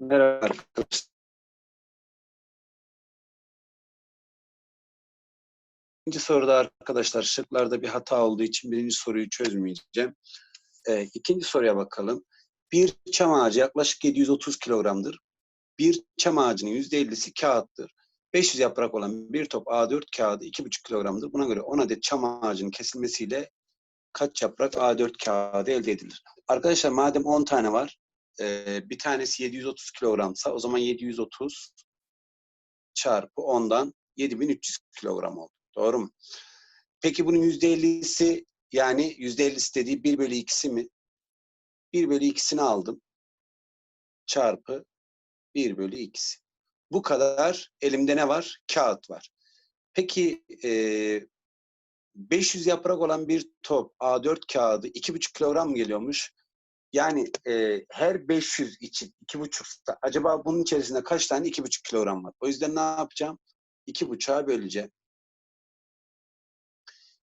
Merhaba arkadaşlar. İkinci soruda arkadaşlar şıklarda bir hata olduğu için birinci soruyu çözmeyeceğim. Ee, ikinci soruya bakalım. Bir çam ağacı yaklaşık 730 kilogramdır. Bir çam ağacının %50'si kağıttır. 500 yaprak olan bir top A4 kağıdı 2,5 kilogramdır. Buna göre 10 adet çam ağacının kesilmesiyle kaç yaprak A4 kağıdı elde edilir? Arkadaşlar madem 10 tane var, e, bir tanesi 730 kilogramsa o zaman 730 çarpı 10'dan 7300 kilogram oldu. Doğru mu? Peki bunun %50'si yani %50'si dediği 1 bölü 2'si mi? 1 bölü 2'sini aldım. Çarpı 1 bölü 2'si. Bu kadar elimde ne var? Kağıt var. Peki e, 500 yaprak olan bir top A4 kağıdı 2,5 kilogram mı geliyormuş? Yani e, her 500 için 2,5 acaba bunun içerisinde kaç tane 2,5 kilogram var? O yüzden ne yapacağım? 2,5'a böleceğim.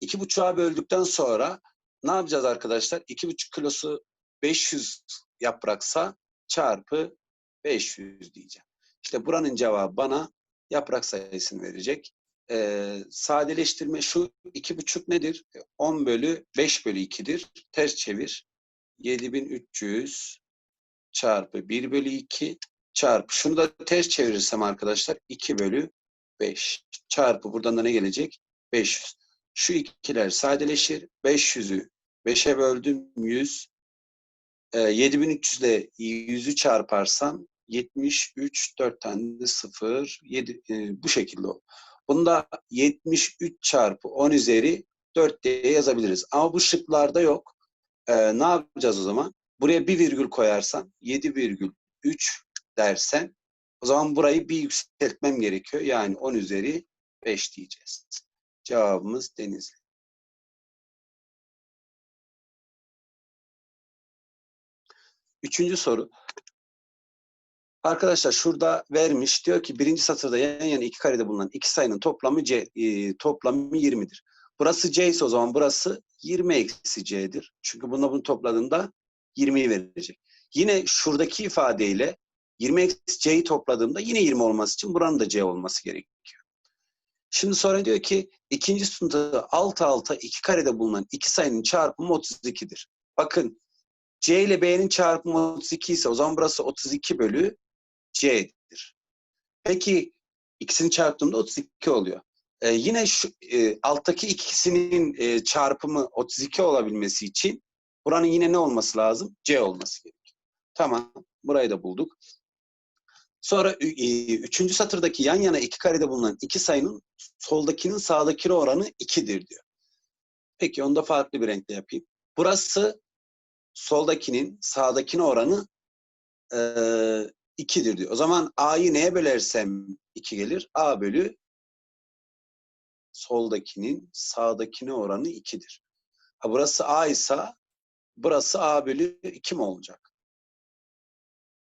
2,5'a böldükten sonra ne yapacağız arkadaşlar? 2,5 kilosu 500 yapraksa çarpı 500 diyeceğim. İşte buranın cevabı bana yaprak sayısını verecek. Ee, sadeleştirme şu 2,5 nedir? 10 bölü 5 bölü 2'dir. Ters çevir. 7300 çarpı 1 bölü 2 çarpı şunu da ters çevirirsem arkadaşlar 2 bölü 5 çarpı buradan da ne gelecek? 500. Şu ikiler sadeleşir. 500'ü 5'e böldüm 100. E, 7300 ile 100'ü çarparsam 73 4 tane de 0 7 e, bu şekilde olur. Bunda 73 çarpı 10 üzeri 4 diye yazabiliriz. Ama bu şıklarda yok. E, ne yapacağız o zaman? Buraya bir virgül koyarsam 7,3 dersen o zaman burayı bir yükseltmem gerekiyor. Yani 10 üzeri 5 diyeceğiz. Cevabımız Denizli. Üçüncü soru. Arkadaşlar şurada vermiş. Diyor ki birinci satırda yan yana iki karede bulunan iki sayının toplamı C, e, toplamı 20'dir. Burası C ise o zaman burası 20 eksi C'dir. Çünkü bununla bunu topladığında 20'yi verecek. Yine şuradaki ifadeyle 20 eksi C'yi topladığımda yine 20 olması için buranın da C olması gerekiyor. Şimdi sonra diyor ki ikinci sütunda alt alta iki karede bulunan iki sayının çarpımı 32'dir. Bakın C ile B'nin çarpımı 32 ise o zaman burası 32 bölü C'dir. Peki ikisini çarptığımda 32 oluyor. Ee, yine şu e, alttaki ikisinin e, çarpımı 32 olabilmesi için buranın yine ne olması lazım? C olması gerekiyor. Tamam. Burayı da bulduk. Sonra e, üçüncü satırdaki yan yana iki karede bulunan iki sayının soldakinin sağdakine oranı 2'dir diyor. Peki onu da farklı bir renkle yapayım. Burası soldakinin sağdakine oranı e, 2'dir diyor. O zaman A'yı neye bölersem 2 gelir? A bölü soldakinin sağdakine oranı 2'dir. Ha burası A ise burası A bölü 2 mi olacak?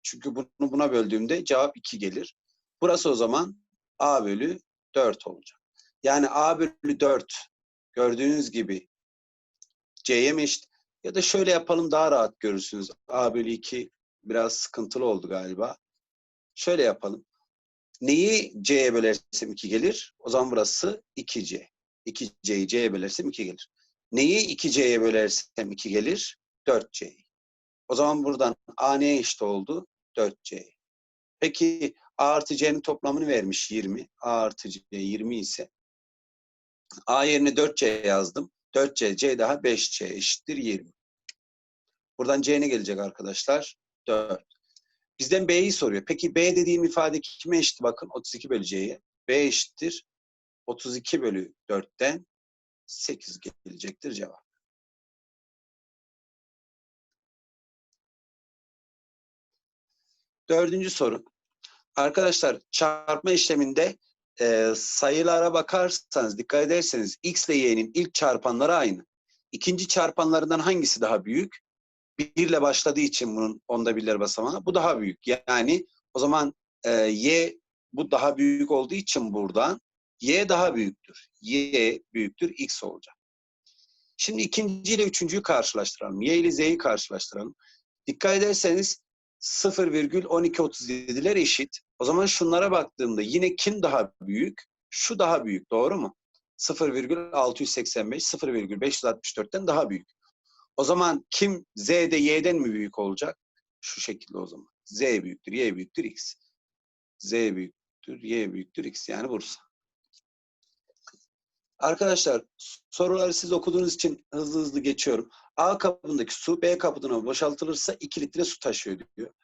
Çünkü bunu buna böldüğümde cevap 2 gelir. Burası o zaman A bölü 4 olacak. Yani A bölü 4 gördüğünüz gibi C'ye mi eşit? Ya da şöyle yapalım daha rahat görürsünüz. A bölü 2 biraz sıkıntılı oldu galiba. Şöyle yapalım. Neyi C'ye bölersem 2 gelir? O zaman burası 2C. 2C'yi C'ye bölersem 2 gelir. Neyi 2C'ye bölersem 2 gelir? 4C'yi. O zaman buradan A neye eşit oldu? 4C. Peki A artı C'nin toplamını vermiş 20. A artı C 20 ise A yerine 4C yazdım. 4C, C daha 5C eşittir 20. Buradan C ne gelecek arkadaşlar? 4. Bizden B'yi soruyor. Peki B dediğim ifade kime eşit? Bakın 32 bölü C'ye. B eşittir. 32 bölü 4'ten 8 gelecektir cevap. Dördüncü soru. Arkadaşlar çarpma işleminde e, sayılara bakarsanız, dikkat ederseniz x ile y'nin ilk çarpanları aynı. İkinci çarpanlarından hangisi daha büyük? Bir ile başladığı için bunun onda birler basamağı bu daha büyük. Yani o zaman e, y bu daha büyük olduğu için buradan y daha büyüktür. y büyüktür x olacak. Şimdi ikinci ile üçüncüyü karşılaştıralım. y ile z'yi karşılaştıralım. Dikkat ederseniz 0,1237'ler eşit. O zaman şunlara baktığımda yine kim daha büyük? Şu daha büyük, doğru mu? 0,685, 0,564'ten daha büyük. O zaman kim Z'de Y'den mi büyük olacak? Şu şekilde o zaman. Z büyüktür, Y büyüktür, X. Z büyüktür, Y büyüktür, X. Yani Bursa. Arkadaşlar soruları siz okuduğunuz için hızlı hızlı geçiyorum. A kabındaki su B kabına boşaltılırsa 2 litre su taşıyor diyor.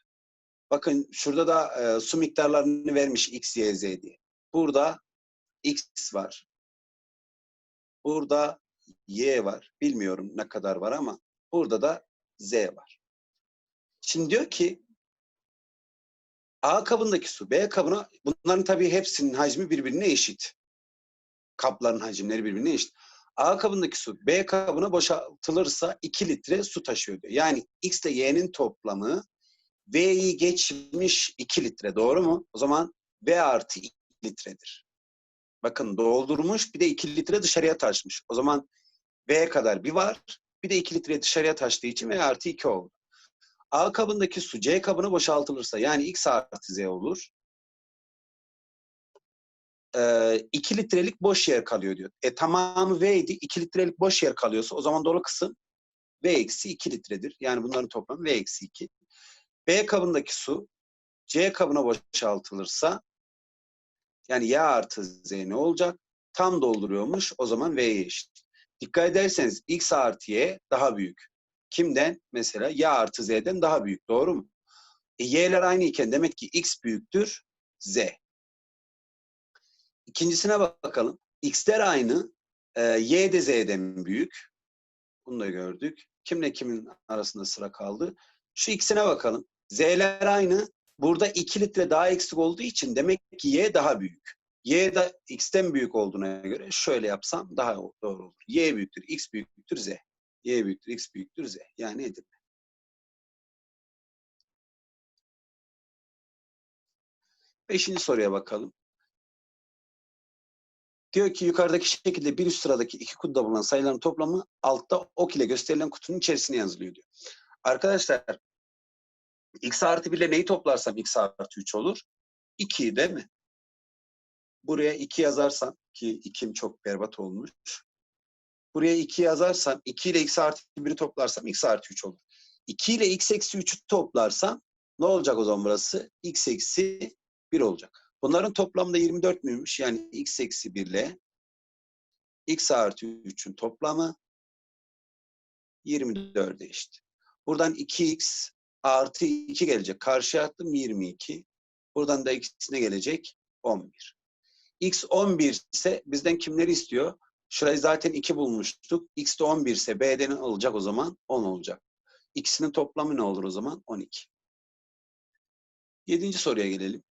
Bakın şurada da e, su miktarlarını vermiş X, Y, Z diye. Burada X var. Burada Y var. Bilmiyorum ne kadar var ama burada da Z var. Şimdi diyor ki A kabındaki su B kabına bunların tabii hepsinin hacmi birbirine eşit. Kapların hacimleri birbirine eşit. A kabındaki su B kabına boşaltılırsa 2 litre su taşıyor diyor. Yani X ile Y'nin toplamı V'yi geçmiş 2 litre doğru mu? O zaman V artı 2 litredir. Bakın doldurmuş bir de 2 litre dışarıya taşmış. O zaman V kadar bir var. Bir de 2 litre dışarıya taştığı için V artı 2 oldu. A kabındaki su C kabına boşaltılırsa yani X artı Z olur. Ee, 2 litrelik boş yer kalıyor diyor. E tamamı V idi. 2 litrelik boş yer kalıyorsa o zaman dolu kısım V eksi 2 litredir. Yani bunların toplamı V eksi 2. B kabındaki su C kabına boşaltılırsa yani Y artı Z ne olacak? Tam dolduruyormuş. O zaman V'ye eşit. Dikkat ederseniz X artı Y daha büyük. Kimden? Mesela Y artı Z'den daha büyük. Doğru mu? E, Y'ler aynı iken demek ki X büyüktür Z. İkincisine bakalım. X'ler aynı. E, y de Z'den büyük. Bunu da gördük. Kimle kimin arasında sıra kaldı? Şu X'ine bakalım. Z'ler aynı. Burada 2 litre daha eksik olduğu için demek ki Y daha büyük. Y da X'ten büyük olduğuna göre şöyle yapsam daha doğru olur. Y büyüktür, X büyüktür, Z. Y büyüktür, X büyüktür, Z. Yani Edirne. Beşinci soruya bakalım. Diyor ki yukarıdaki şekilde bir üst sıradaki iki kutuda bulunan sayıların toplamı altta ok ile gösterilen kutunun içerisine yazılıyor diyor. Arkadaşlar x artı 1 ile neyi toplarsam x artı 3 olur? 2 değil mi? Buraya 2 yazarsam ki 2'm çok berbat olmuş. Buraya 2 yazarsam 2 ile x artı 1'i toplarsam x artı 3 olur. 2 ile x eksi 3'ü toplarsam ne olacak o zaman burası? x eksi 1 olacak. Bunların toplamda 24 müymüş? Yani x eksi 1 ile x artı 3'ün toplamı 24 eşit. Buradan 2x artı 2 gelecek. Karşıya attım 22. Buradan da x'ine gelecek 11. x 11 ise bizden kimleri istiyor? Şurayı zaten 2 bulmuştuk. x de 11 ise b'den olacak o zaman 10 olacak. İkisinin toplamı ne olur o zaman? 12. Yedinci soruya gelelim.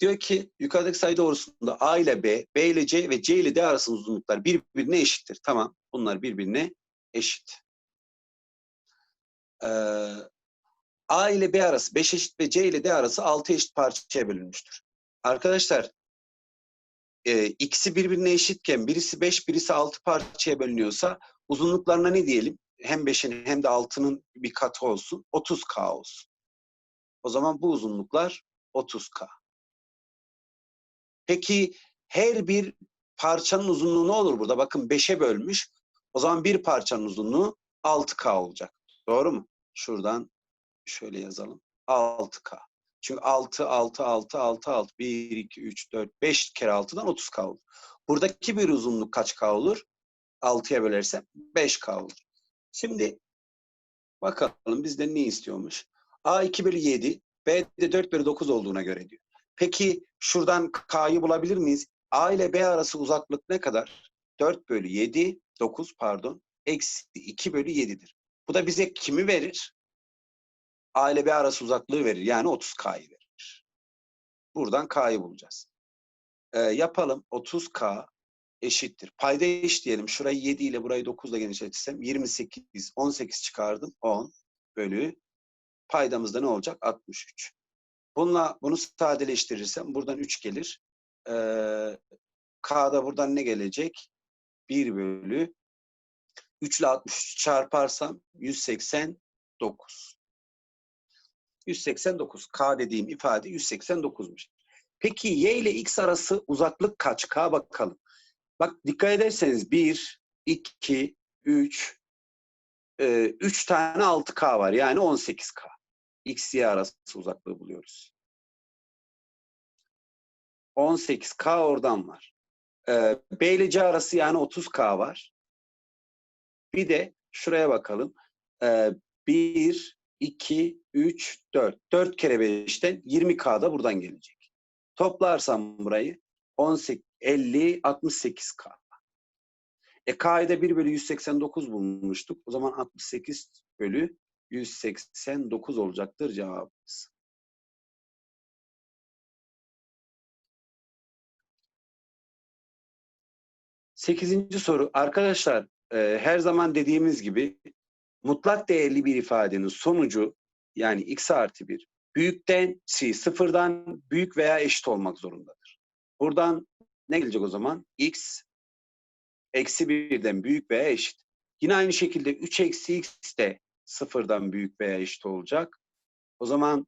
Diyor ki yukarıdaki sayı doğrusunda A ile B, B ile C ve C ile D arasında uzunluklar birbirine eşittir. Tamam. Bunlar birbirine eşit. Ee, A ile B arası 5 eşit ve C ile D arası 6 eşit parçaya bölünmüştür. Arkadaşlar e, ikisi birbirine eşitken birisi 5 birisi 6 parçaya bölünüyorsa uzunluklarına ne diyelim? Hem 5'in hem de 6'nın bir katı olsun. 30K olsun. O zaman bu uzunluklar 30K. Peki her bir parçanın uzunluğu ne olur burada? Bakın 5'e bölmüş. O zaman bir parçanın uzunluğu 6K olacak. Doğru mu? Şuradan şöyle yazalım. 6K. Çünkü 6, 6, 6, 6, 6, 1, 2, 3, 4, 5 kere 6'dan 30K olur. Buradaki bir uzunluk kaç K olur? 6'ya bölersem 5K olur. Şimdi bakalım bizden ne istiyormuş? A 2 bölü 7, B de 4 bölü 9 olduğuna göre diyor. Peki şuradan K'yı bulabilir miyiz? A ile B arası uzaklık ne kadar? 4 bölü 7, 9 pardon, eksi 2 bölü 7'dir. Bu da bize kimi verir? A ile B arası uzaklığı verir. Yani 30K'yı verir. Buradan K'yı bulacağız. Ee, yapalım. 30K eşittir. Payda eş diyelim. Şurayı 7 ile burayı 9 ile genişletirsem 28, 18 çıkardım. 10 bölü. Paydamızda ne olacak? 63. Bununla bunu sadeleştirirsem buradan 3 gelir. Ee, K'da buradan ne gelecek? 1 bölü 3 ile 63 çarparsam 189. 189. K dediğim ifade 189'muş. Peki y ile x arası uzaklık kaç? K bakalım. Bak dikkat ederseniz 1, 2, 3, 3 tane 6K var. Yani 18K. X, Y arası uzaklığı buluyoruz. 18K oradan var. Ee, B ile C arası yani 30K var. Bir de şuraya bakalım. Ee, 1, 2, 3, 4. 4 kere 5'ten 20K da buradan gelecek. Toplarsam burayı 18, 50, 68K. E K'da 1 bölü 189 bulmuştuk. O zaman 68 bölü 189 olacaktır cevabımız. Sekizinci soru. Arkadaşlar e, her zaman dediğimiz gibi mutlak değerli bir ifadenin sonucu yani x artı 1 büyükten şey, sıfırdan büyük veya eşit olmak zorundadır. Buradan ne gelecek o zaman? x eksi birden büyük veya eşit. Yine aynı şekilde 3 eksi x de sıfırdan büyük veya eşit olacak. O zaman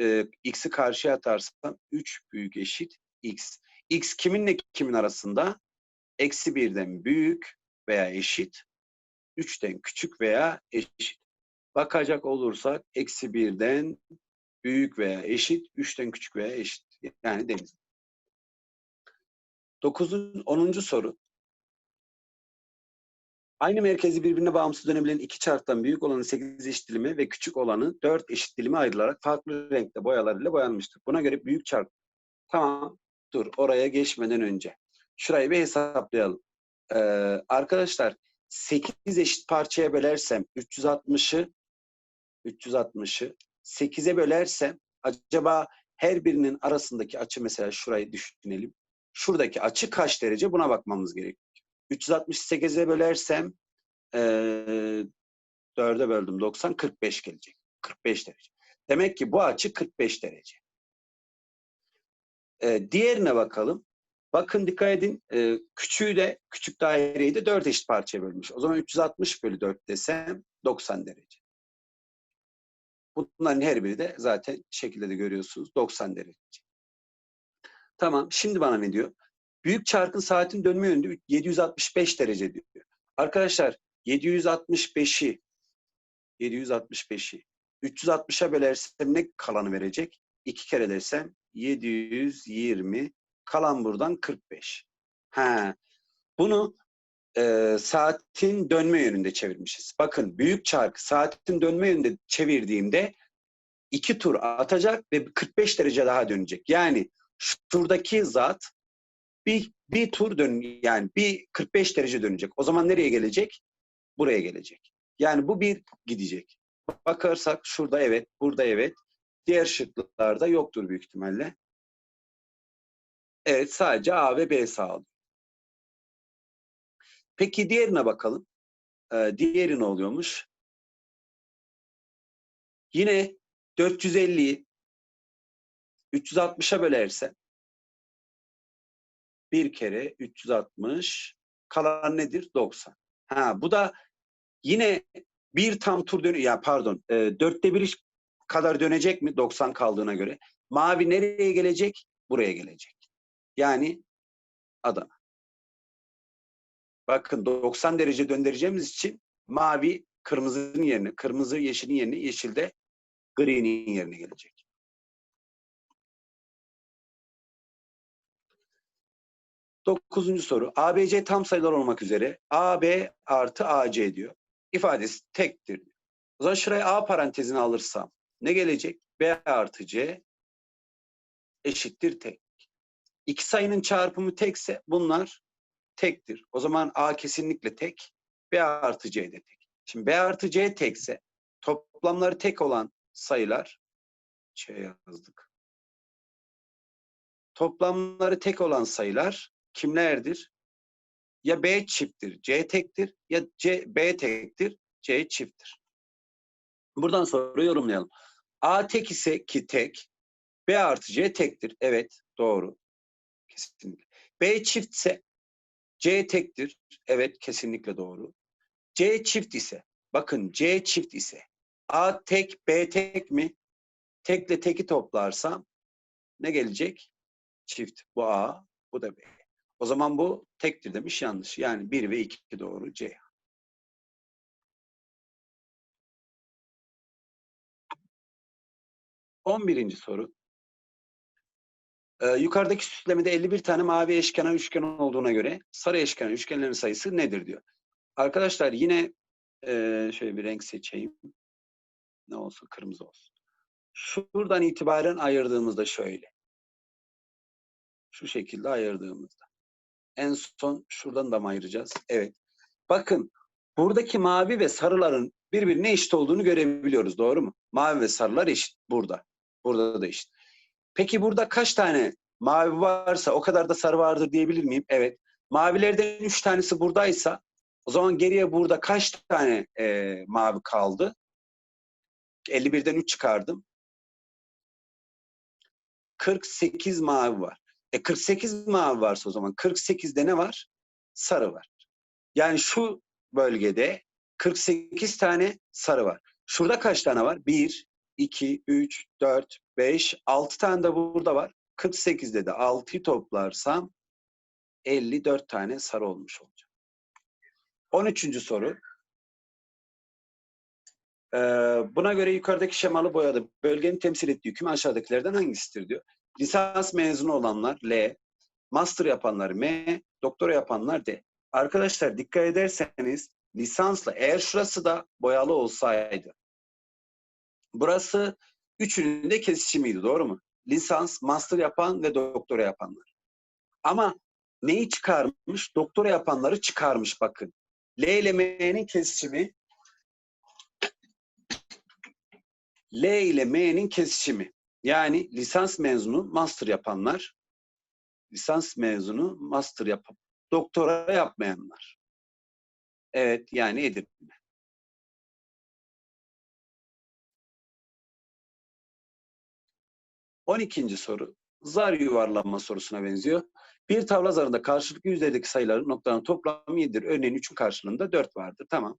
e, x'i karşıya atarsam 3 büyük eşit x. x kiminle kimin arasında? Eksi birden büyük veya eşit. 3'ten küçük veya eşit. Bakacak olursak eksi birden büyük veya eşit, 3'ten küçük veya eşit. Yani deniz. 9. 10. soru. Aynı merkezi birbirine bağımsız dönebilen iki çarktan büyük olanı 8 eşit dilime ve küçük olanı 4 eşit dilime ayrılarak farklı renkte boyalar ile boyanmıştır. Buna göre büyük çark. Tamam. Dur oraya geçmeden önce. Şurayı bir hesaplayalım. Ee, arkadaşlar 8 eşit parçaya bölersem 360'ı 360'ı 8'e bölersem acaba her birinin arasındaki açı mesela şurayı düşünelim. Şuradaki açı kaç derece buna bakmamız gerekiyor. 368'e bölersem e, 4'e böldüm 90 45 gelecek. 45 derece. Demek ki bu açı 45 derece. E, diğerine bakalım. Bakın dikkat edin. E, küçüğü de küçük daireyi de 4 eşit parçaya bölmüş. O zaman 360 bölü 4 desem 90 derece. Bunların her biri de zaten şekilde de görüyorsunuz 90 derece. Tamam. Şimdi bana ne diyor? Büyük çarkın saatin dönme yönü 765 derece diyor. Arkadaşlar 765'i 765'i 360'a bölersem ne kalanı verecek? 2 kere dersem 720 kalan buradan 45. Ha. Bunu e, saatin dönme yönünde çevirmişiz. Bakın büyük çark saatin dönme yönünde çevirdiğimde iki tur atacak ve 45 derece daha dönecek. Yani şuradaki zat bir, bir tur dön yani bir 45 derece dönecek. O zaman nereye gelecek? Buraya gelecek. Yani bu bir gidecek. Bakarsak şurada evet, burada evet. Diğer şıklarda yoktur büyük ihtimalle. Evet sadece A ve B sağlıyor. Peki diğerine bakalım. Ee, diğeri ne oluyormuş? Yine 450'yi 360'a bölerse bir kere 360 kalan nedir? 90. Ha bu da yine bir tam tur dönüyor. Ya pardon. E, dörtte bir kadar dönecek mi? 90 kaldığına göre. Mavi nereye gelecek? Buraya gelecek. Yani Adana. Bakın 90 derece döndüreceğimiz için mavi kırmızının yerine, kırmızı yeşilin yerine, yeşilde gri'nin yerine gelecek. Dokuzuncu soru. ABC tam sayılar olmak üzere AB artı AC diyor. İfadesi tektir. O zaman şuraya A parantezini alırsam ne gelecek? B artı C eşittir tek. İki sayının çarpımı tekse bunlar tektir. O zaman A kesinlikle tek, B artı C de tek. Şimdi B artı C tekse toplamları tek olan sayılar C yazdık. Toplamları tek olan sayılar kimlerdir? Ya B çifttir, C tektir ya C B tektir, C çifttir. Buradan sonra yorumlayalım. A tek ise ki tek, B artı C tektir. Evet, doğru. Kesinlikle. B çiftse C tektir. Evet, kesinlikle doğru. C çift ise, bakın C çift ise A tek, B tek mi? Tekle teki toplarsam ne gelecek? Çift. Bu A, bu da B. O zaman bu tektir demiş yanlış. Yani 1 ve 2 doğru C. On birinci soru. Ee, yukarıdaki süslemede 51 tane mavi eşkenar üçgen olduğuna göre sarı eşkenar üçgenlerin sayısı nedir diyor. Arkadaşlar yine e, şöyle bir renk seçeyim. Ne olsun? Kırmızı olsun. Şuradan itibaren ayırdığımızda şöyle. Şu şekilde ayırdığımızda. En son şuradan da mı ayıracağız? Evet. Bakın buradaki mavi ve sarıların birbirine eşit olduğunu görebiliyoruz. Doğru mu? Mavi ve sarılar eşit burada. Burada da eşit. Peki burada kaç tane mavi varsa o kadar da sarı vardır diyebilir miyim? Evet. Mavilerden üç tanesi buradaysa o zaman geriye burada kaç tane e, mavi kaldı? 51'den 3 çıkardım. 48 mavi var. E 48 mavi varsa o zaman 48'de ne var? Sarı var. Yani şu bölgede 48 tane sarı var. Şurada kaç tane var? 1, 2, 3, 4, 5, 6 tane de burada var. 48'de de 6'yı toplarsam 54 tane sarı olmuş olacak. 13. soru. Ee, buna göre yukarıdaki şemalı boyada bölgenin temsil ettiği küme aşağıdakilerden hangisidir diyor. Lisans mezunu olanlar L, master yapanlar M, doktora yapanlar D. Arkadaşlar dikkat ederseniz lisansla eğer şurası da boyalı olsaydı burası üçünün de kesişimiydi doğru mu? Lisans, master yapan ve doktora yapanlar. Ama neyi çıkarmış? Doktora yapanları çıkarmış bakın. L ile M'nin kesişimi L ile M'nin kesişimi. Yani lisans mezunu, master yapanlar, lisans mezunu, master yapıp doktora yapmayanlar. Evet, yani Edirne. On ikinci soru. Zar yuvarlanma sorusuna benziyor. Bir tavla zarında karşılıklı yüzeydeki sayıların noktaların toplamı 7'dir. Örneğin 3'ün karşılığında 4 vardır. Tamam.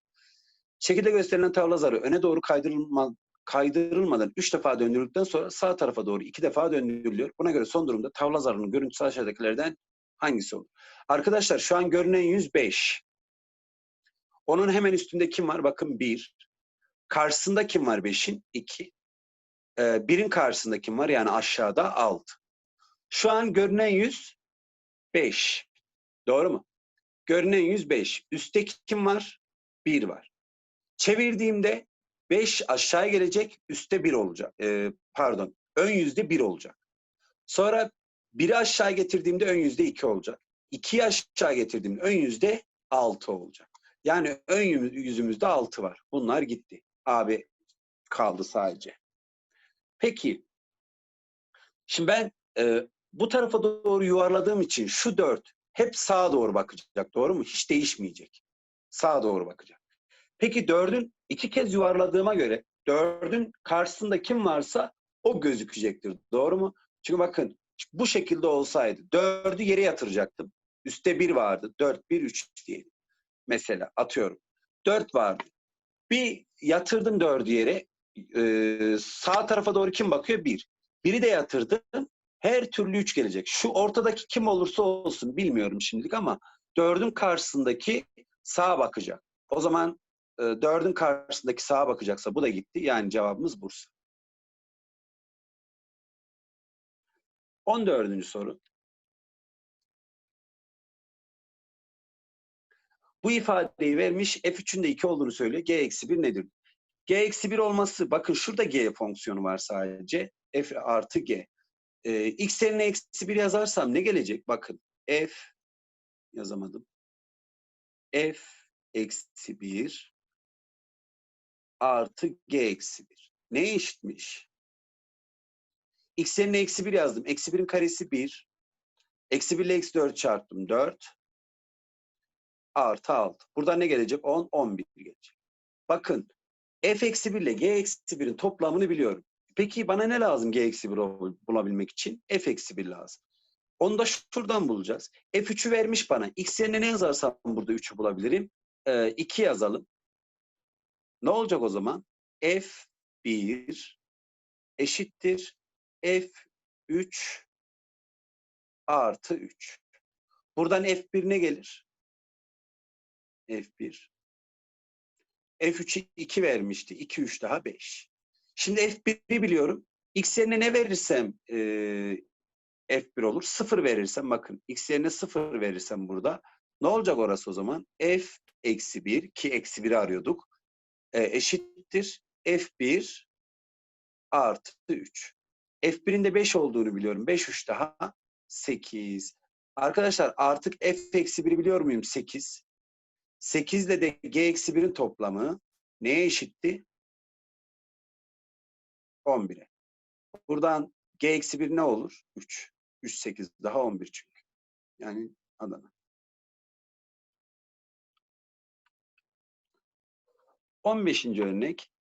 Şekilde gösterilen tavla zarı öne doğru kaydırılma, kaydırılmadan 3 defa döndürüldükten sonra sağ tarafa doğru 2 defa döndürülüyor. Buna göre son durumda tavla zarının görüntüsü aşağıdakilerden hangisi olur? Arkadaşlar şu an görünen 105. Onun hemen üstünde kim var? Bakın 1. Karşısında kim var 5'in? 2. Ee, birin karşısında kim var? Yani aşağıda 6. Şu an görünen 105. Doğru mu? Görünen 105. Üstte kim var? 1 var. Çevirdiğimde 5 aşağı gelecek, üstte 1 olacak. Ee, pardon, ön yüzde 1 olacak. Sonra 1'i aşağı getirdiğimde ön yüzde 2 olacak. 2'yi aşağı getirdiğimde ön yüzde 6 olacak. Yani ön yüzümüzde 6 var. Bunlar gitti. Abi kaldı sadece. Peki. Şimdi ben e, bu tarafa doğru yuvarladığım için şu 4 hep sağa doğru bakacak. Doğru mu? Hiç değişmeyecek. Sağa doğru bakacak. Peki 4'ün iki kez yuvarladığıma göre 4'ün karşısında kim varsa o gözükecektir. Doğru mu? Çünkü bakın bu şekilde olsaydı 4'ü yere yatıracaktım. Üste 1 vardı. 4, 1, 3 diyelim. Mesela atıyorum. 4 vardı. Bir yatırdım 4'ü yere. Ee, sağ tarafa doğru kim bakıyor? 1. Biri de yatırdım. Her türlü 3 gelecek. Şu ortadaki kim olursa olsun bilmiyorum şimdilik ama 4'ün karşısındaki sağa bakacak. O zaman e, 4'ün karşısındaki sağa bakacaksa bu da gitti. Yani cevabımız Bursa. 14. soru. Bu ifadeyi vermiş F3'ün de 2 olduğunu söylüyor. G eksi 1 nedir? G eksi 1 olması bakın şurada G fonksiyonu var sadece. F artı G. Ee, X yerine eksi 1 yazarsam ne gelecek? Bakın F yazamadım. F eksi 1 artı G eksi 1. Ne eşitmiş? X yerine eksi 1 yazdım. Eksi 1'in karesi 1. Eksi 1 ile eksi 4 çarptım. 4. Artı 6. Buradan ne gelecek? 10, 11 gelecek. Bakın f eksi 1 ile g eksi 1'in toplamını biliyorum. Peki bana ne lazım g eksi 1 bulabilmek için? f eksi 1 lazım. Onu da şuradan bulacağız. f3'ü vermiş bana. x yerine ne yazarsam burada 3'ü bulabilirim? Ee, 2 yazalım. Ne olacak o zaman? f1 eşittir F3 artı 3. Buradan F1 ne gelir? F1. F3'ü 2 vermişti. 2, 3 daha 5. Şimdi F1'i biliyorum. X yerine ne verirsem e, F1 olur. 0 verirsem bakın X yerine 0 verirsem burada ne olacak orası o zaman? F eksi 1 ki eksi 1'i arıyorduk. E, eşittir F1 artı 3. F1'in de 5 olduğunu biliyorum. 5, 3 daha 8. Arkadaşlar artık F eksi 1'i biliyor muyum? 8. 8 ile de G eksi 1'in toplamı neye eşitti? 11'e. Buradan G eksi 1 ne olur? 3. 3, 8 daha 11 çünkü. Yani Adana. 15. örnek.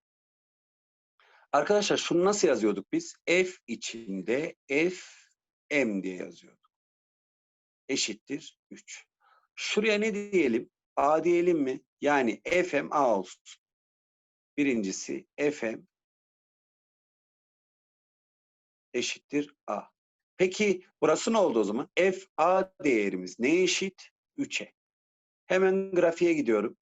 Arkadaşlar şunu nasıl yazıyorduk biz? F içinde F M diye yazıyorduk. Eşittir 3. Şuraya ne diyelim? A diyelim mi? Yani FM A olsun. Birincisi FM eşittir A. Peki burası ne oldu o zaman? F A değerimiz neye eşit? 3'e. Hemen grafiğe gidiyorum.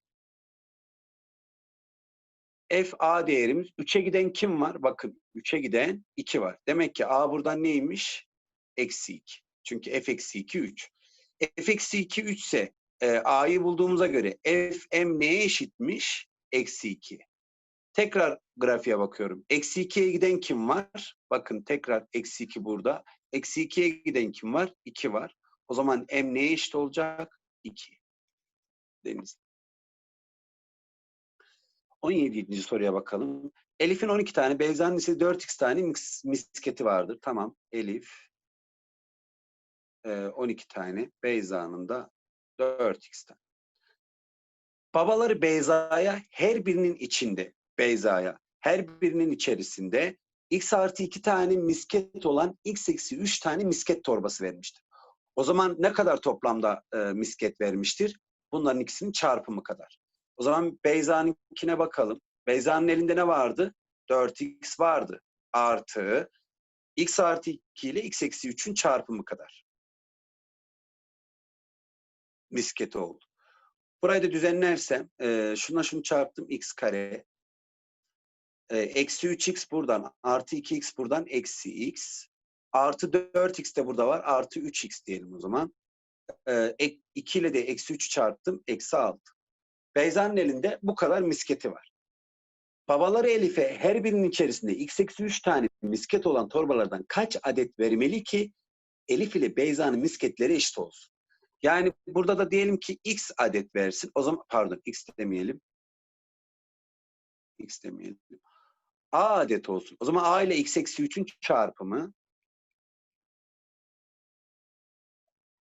F A değerimiz 3'e giden kim var? Bakın 3'e giden 2 var. Demek ki A buradan neymiş? Eksi 2. Çünkü F eksi 2 3. F eksi 2 3 ise e, A'yı bulduğumuza göre F M neye eşitmiş? Eksi 2. Tekrar grafiğe bakıyorum. Eksi 2'ye giden kim var? Bakın tekrar eksi 2 burada. Eksi 2'ye giden kim var? 2 var. O zaman M neye eşit olacak? 2. Deniz. 17. soruya bakalım. Elif'in 12 tane, Beyza'nın ise 4x tane mis- misketi vardır. Tamam. Elif e, 12 tane, Beyza'nın da 4x tane. Babaları Beyza'ya her birinin içinde, Beyza'ya her birinin içerisinde x artı 2 tane misket olan x eksi 3 tane misket torbası vermiştir. O zaman ne kadar toplamda e, misket vermiştir? Bunların ikisinin çarpımı kadar. O zaman Beyza'nınkine bakalım. Beyza'nın elinde ne vardı? 4x vardı. Artı x artı 2 ile x eksi 3'ün çarpımı kadar. Misketi oldu. Burayı da düzenlersem e, şuna şunu çarptım x kare. E, eksi 3x buradan artı 2x buradan eksi x. Artı 4x de burada var. Artı 3x diyelim o zaman. E, 2 ile de eksi 3 çarptım. Eksi 6. Beyza'nın elinde bu kadar misketi var. Babaları Elif'e her birinin içerisinde x eksi 3 tane misket olan torbalardan kaç adet vermeli ki Elif ile Beyza'nın misketleri eşit olsun? Yani burada da diyelim ki x adet versin. O zaman pardon x demeyelim. x demeyelim. a adet olsun. O zaman a ile x eksi 3'ün çarpımı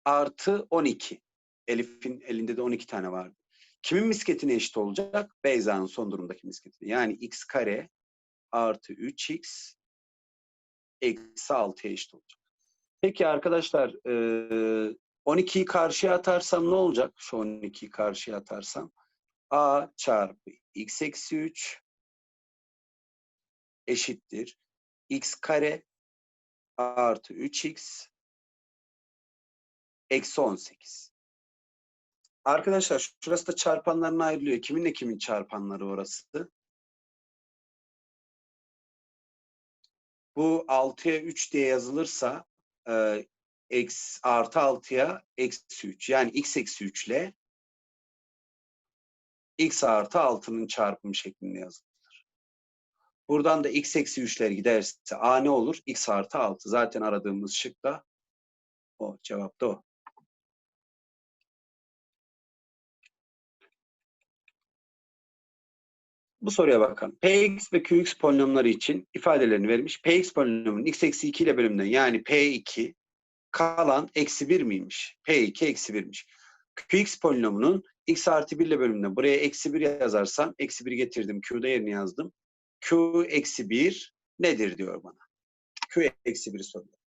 artı 12. Elif'in elinde de 12 tane vardı. Kimin misketine eşit olacak? Beyza'nın son durumdaki misketine. Yani x kare artı 3x eksi 6'ya eşit olacak. Peki arkadaşlar 12'yi karşıya atarsam ne olacak? Şu 12'yi karşıya atarsam a çarpı x eksi 3 eşittir x kare artı 3x eksi 18. Arkadaşlar şurası da çarpanlarına ayrılıyor. Kiminle kimin çarpanları orası? Bu 6'ya 3 diye yazılırsa eksi, artı 6'ya eksi 3. Yani x eksi 3 ile x artı 6'nın çarpımı şeklinde yazılır. Buradan da x eksi 3'ler giderse a ne olur? x artı 6. Zaten aradığımız şık da o. Cevap da o. Bu soruya bakalım. Px ve qx polinomları için ifadelerini vermiş. Px polinomunun x eksi 2 ile bölümünden yani P2 kalan eksi 1 miymiş? P2 eksi 1'miş. Qx polinomunun x artı 1 ile bölümünden buraya eksi 1 yazarsam eksi 1 getirdim. Q'da yerini yazdım. Q eksi 1 nedir diyor bana. Q eksi 1'i soruyor.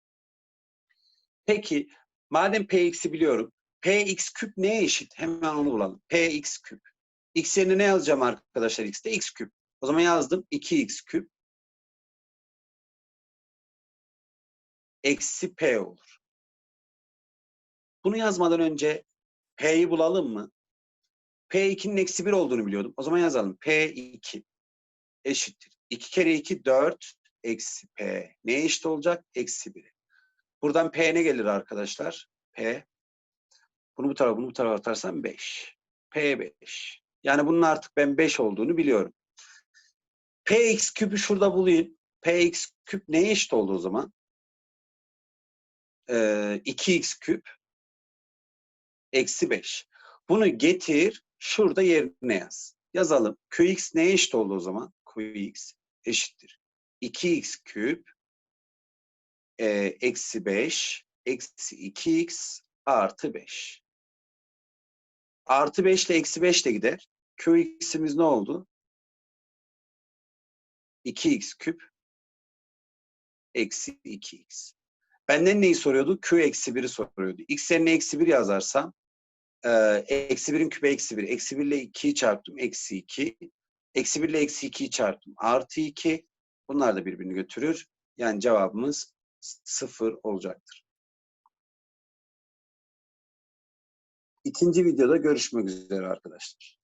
Peki madem Px'i biliyorum. Px küp neye eşit? Hemen onu bulalım. Px küp. X yerine ne yazacağım arkadaşlar x'te? x küp. O zaman yazdım 2x küp eksi P olur. Bunu yazmadan önce P'yi bulalım mı? P2'nin eksi 1 olduğunu biliyordum. O zaman yazalım. P2 eşittir. 2 kere 2 4 eksi P. Neye eşit olacak? Eksi 1'e. Buradan P ne gelir arkadaşlar? P. Bunu bu tarafa bunu bu tarafa atarsam 5. P5. Yani bunun artık ben 5 olduğunu biliyorum. Px küpü şurada bulayım. Px küp neye eşit oldu o zaman? Ee, 2x küp eksi 5. Bunu getir şurada yerine yaz. Yazalım. Qx neye eşit oldu o zaman? Qx eşittir. 2x küp e, eksi 5 eksi 2x artı 5. Artı 5 ile eksi 5 de gider. Qx'imiz ne oldu? 2x küp eksi 2x. Benden neyi soruyordu? Q eksi 1'i soruyordu. X eksi 1 yazarsam eksi 1'in küpü eksi 1. Eksi 1 ile 2'yi çarptım. Eksi 2. Eksi 1 ile eksi 2'yi çarptım. Artı 2. Bunlar da birbirini götürür. Yani cevabımız 0 olacaktır. İkinci videoda görüşmek üzere arkadaşlar.